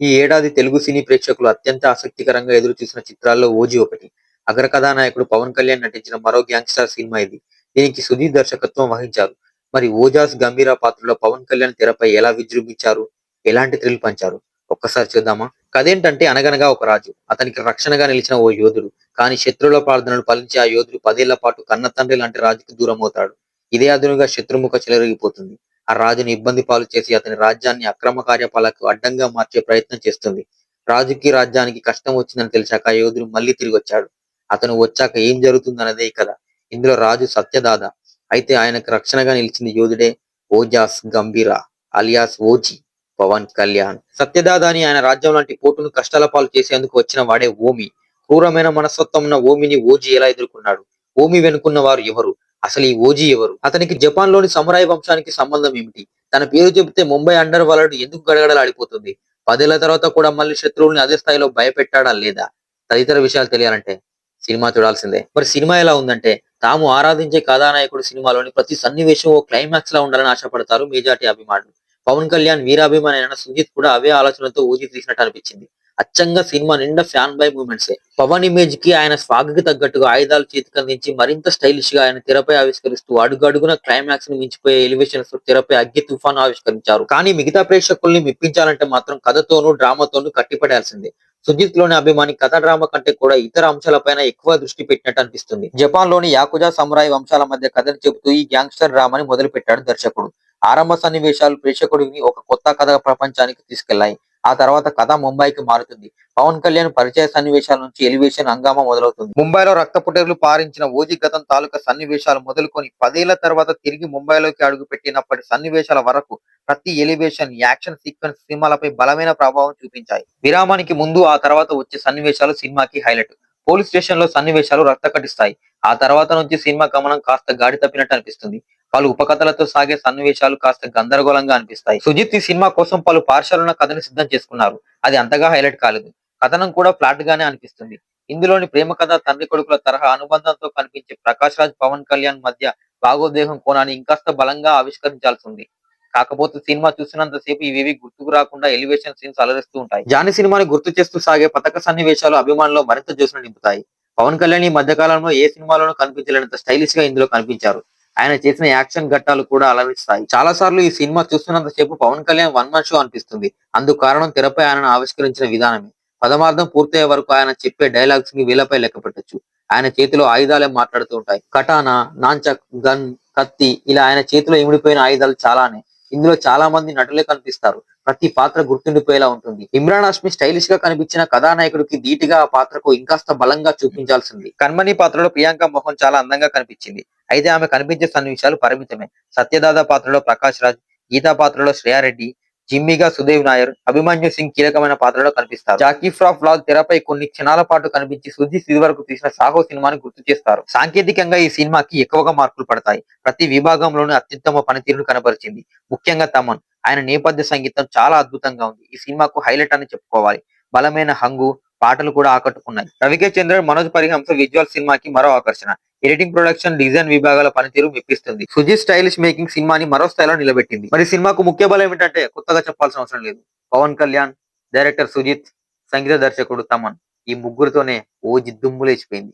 ఈ ఏడాది తెలుగు సినీ ప్రేక్షకులు అత్యంత ఆసక్తికరంగా ఎదురు చూసిన చిత్రాల్లో ఓజీ ఒకటి. అగ్ర కథానాయకుడు పవన్ కళ్యాణ్ నటించిన మరో గ్యాంగ్స్టార్ సినిమా ఇది. దీనికి సుధీర్ దర్శకత్వం వహించారు. మరి ఓజాస్ గంభీర పాత్రలో పవన్ కళ్యాణ్ తెరపై ఎలా విజృంభించారు? ఎలాంటి థ్రిల్ పంచారు? ఒక్కసారి చూద్దామా? కదేంటంటే అనగనగా ఒక రాజు. అతనికి రక్షణగా నిలిచిన ఓ యోధుడు. కానీ శత్రువుల ప్రార్థనలు పలించి ఆ యోధుడు పదేళ్ళ పాటు కన్న తండ్రి లాంటి రాజుకు దూరం అవుతాడు ఇదే అదునుగా శత్రుముఖ చెలరిగిపోతుంది. ఆ రాజుని ఇబ్బంది పాలు చేసి అతని రాజ్యాన్ని అక్రమ కార్యపాలకు అడ్డంగా మార్చే ప్రయత్నం చేస్తుంది. రాజుకి రాజ్యానికి కష్టం వచ్చిందని తెలిసాక ఆ యోధుడు మళ్ళీ తిరిగి వచ్చాడు. అతను వచ్చాక ఏం జరుగుతుందన్నదే ఈ కథ. ఇందులో రాజు సత్యదాద. అయితే ఆయనకు రక్షణగా నిలిచింది యోధుడే ఓజాస్ గంభీర అలియాస్ ఓజీ పవన్ కళ్యాణ్. సత్యదాద అని ఆయన రాజ్యం లాంటి పోటును కష్టాల పాలు చేసేందుకు వచ్చిన వాడే ఓమి. క్రూరమైన మనస్తత్వం ఉన్న ఓమిని ఓజీ ఎలా ఎదుర్కొన్నాడు? ఓమి వెనుకున్న వారు ఎవరు? అసలు ఈ ఓజీ ఎవరు? అతనికి జపాన్లోని సమురాయి వంశానికి సంబంధం ఏమిటి? తన పేరు చెబితే ముంబై అండర్ వరల్డ్ ఎందుకు గడగడలాడిపోతుంది పదేళ్ళ తర్వాత కూడా మళ్ళీ శత్రువుల్ని అదే స్థాయిలో భయపెట్టాడా లేదా? తదితర విషయాలు తెలియాలంటే సినిమా చూడాల్సిందే. మరి సినిమా ఎలా ఉందంటే తాము ఆరాధించే కథానాయకుడు సినిమాలోని ప్రతి సన్నివేశం ఓ క్లైమాక్స్ లా ఉండాలని ఆశపడతారు మేజార్టీ అభిమానులు. పవన్ కళ్యాణ్ వీరాభిమాని అయిన సుజిత్ కూడా అవే ఆలోచనలతో ఊజీ తీసినట్టు అనిపించింది. అచ్చంగా సినిమా నిండా ఫ్యాన్ బై మూమెంట్స్ పవన్ ఇమేజ్కి ఆయన స్వాగకి తగ్గట్టుగా ఆయుధాలు చేతికి అందించి మరింత స్టైలిష్గా ఆయన తెరపై ఆవిష్కరిస్తూ అడుగడుగున క్లైమాక్స్ని మించిపోయే ఎలివేషన్స్ తెరపై అగ్గి తుఫాను ఆవిష్కరించారు. కానీ మిగతా ప్రేక్షకుల్ని మెప్పించాలంటే మాత్రం కథతోనూ డ్రామాతోనూ కట్టిపడాల్సిందే. సుజిత్లోని అభిమాని కథ డ్రామా కంటే కూడా ఇతర అంశాలపైన ఎక్కువ దృష్టి పెట్టినట్టు అనిపిస్తుంది. జపాన్లోని యాకుజా సమురాయి వంశాల మధ్య కథను చెబుతూ ఈ గ్యాంగ్స్టర్ డ్రామాని మొదలు పెట్టాడు దర్శకుడు. ఆరంభ సన్నివేశాలు ప్రేక్షకుడిని ఒక కొత్త కథ ప్రపంచానికి తీసుకెళ్ళాయి. ఆ తర్వాత కథ ముంబైకి మారుతుంది. పవన్ కళ్యాణ్ పరిచయ సన్నివేశాల నుంచి ఎలివేషన్ హంగామా మొదలవుతుంది. ముంబైలో రక్తపుటేర్లు పారించిన ఓజి గతం తాలూకా సన్నివేశాలు మొదలుకొని పదేళ్ళ తర్వాత తిరిగి ముంబైలోకి అడుగుపెట్టినప్పటి సన్నివేశాల వరకు ప్రతి ఎలివేషన్ యాక్షన్ సీక్వెన్స్ సినిమాలపై బలమైన ప్రభావం చూపించాయి. విరామానికి ముందు ఆ తర్వాత వచ్చే సన్నివేశాలు సినిమాకి హైలైట్. పోలీస్ స్టేషన్లో సన్నివేశాలు రక్త కట్టిస్తాయి. ఆ తర్వాత నుంచి సినిమా గమనం కాస్త గాడి తప్పినట్టు అనిపిస్తుంది. పలు ఉపకథలతో సాగే సన్నివేశాలు కాస్త గందరగోళంగా అనిపిస్తాయి. సుజిత్ ఈ సినిమా కోసం పలు పార్షాలున్న కథని సిద్ధం చేసుకున్నారు. అది అంతగా హైలైట్ కాలేదు. కథనం కూడా ఫ్లాట్ గానే అనిపిస్తుంది. ఇందులోని ప్రేమ కథ తండ్రి కొడుకుల తరహా అనుబంధంతో కనిపించే ప్రకాష్ రాజ్ పవన్ కళ్యాణ్ మధ్య భాగోద్వేగం కోణాన్ని ఇంకాస్త బలంగా ఆవిష్కరించాల్సి ఉంది కాకపోతే సినిమా చూసినంత సేపు ఇవేవి గుర్తుకు రాకుండా ఎలివేషన్ సీన్స్ అలరిస్తూ ఉంటాయి. జాని సినిమాని గుర్తు చేస్తూ సాగే పథక సన్నివేశాలు అభిమానులు మరింత జోసును నింపుతాయి. పవన్ కళ్యాణ్ ఈ మధ్య కాలంలో ఏ సినిమాలోనూ కనిపించలేనంత స్టైలిష్గా ఇందులో కనిపించారు. ఆయన చేసిన యాక్షన్ ఘట్టాలు కూడా అలవిస్తాయి చాలా సార్లు ఈ సినిమా చూస్తున్నంత సేపు Pawan Kalyan one man show అనిపిస్తుంది. అందుకు కారణం తెరపై ఆయన ఆవిష్కరించిన విధానమే. పదమార్థం పూర్తయ్యే వరకు ఆయన చెప్పే డైలాగ్స్ని వీళ్ళపై లెక్క పెట్టచ్చు. ఆయన చేతిలో ఆయుధాలే మాట్లాడుతూ ఉంటాయి. కటానా నాంచక్ గన్ కత్తి ఇలా ఆయన చేతిలో ఇమిడిపోయిన ఆయుధాలు చాలానే. ఇందులో చాలా మంది నటులే కనిపిస్తారు. ప్రతి పాత్ర గుర్తుండిపోయేలా ఉంటుంది. ఇమ్రాన్ హాష్మి స్టైలిష్గా కనిపించిన కథానాయకుడికి ధీటుగా ఆ పాత్రకు ఇంకాస్త బలంగా చూపించాల్సింది. కన్మణి పాత్రలో ప్రియాంక మోహన్ చాలా అందంగా కనిపించింది. అయితే ఆమె కనిపించే సన్నివేశాలు పరిమితమే. సత్యదాద పాత్రలో ప్రకాష్ రాజ్ గీతా పాత్రలో శ్రేయారెడ్డి జిమ్మిగా సుదేవ్ నాయర్ అభిమన్యు సింగ్ కీలకమైన పాత్రలో కనిపిస్తారు. జాకీ ఫ్రాఫ్ లాల్ తెరపై కొన్ని క్షణాల పాటు కనిపించి సుజిత్ ఇది వరకు తీసిన సాహో సినిమాని గుర్తు చేస్తారు. సాంకేతికంగా ఈ సినిమాకి ఎక్కువగా మార్కులు పడతాయి. ప్రతి విభాగంలోనూ అత్యుత్తమ పనితీరును కనబరిచింది. ముఖ్యంగా తమన్. ఆయన నేపథ్య సంగీతం చాలా అద్భుతంగా ఉంది. ఈ సినిమాకు హైలైట్ అని చెప్పుకోవాలి. బలమైన హంగు పాటలు కూడా ఆకట్టుకున్నాయి. రవికే చంద్రన్ మనోజ్ పరిహంస విజువల్ సినిమాకి మరో ఆకర్షణ. ఎడిటింగ్ ప్రొడక్షన్ డిజైన్ విభాగాల పనితీరు మెప్పిస్తుంది. సుజిత్ స్టైలిష్ మేకింగ్ సినిమాని మరో స్థాయిలో నిలబెట్టింది. మరి సినిమాకు ముఖ్య బలం ఏమిటంటే కొత్తగా చెప్పాల్సిన అవసరం లేదు. పవన్ కళ్యాణ్ డైరెక్టర్ సుజిత్ సంగీత దర్శకుడు తమన్ ఈ ముగ్గురితోనే ఓ జిద్దుమ్ము లేచిపోయింది.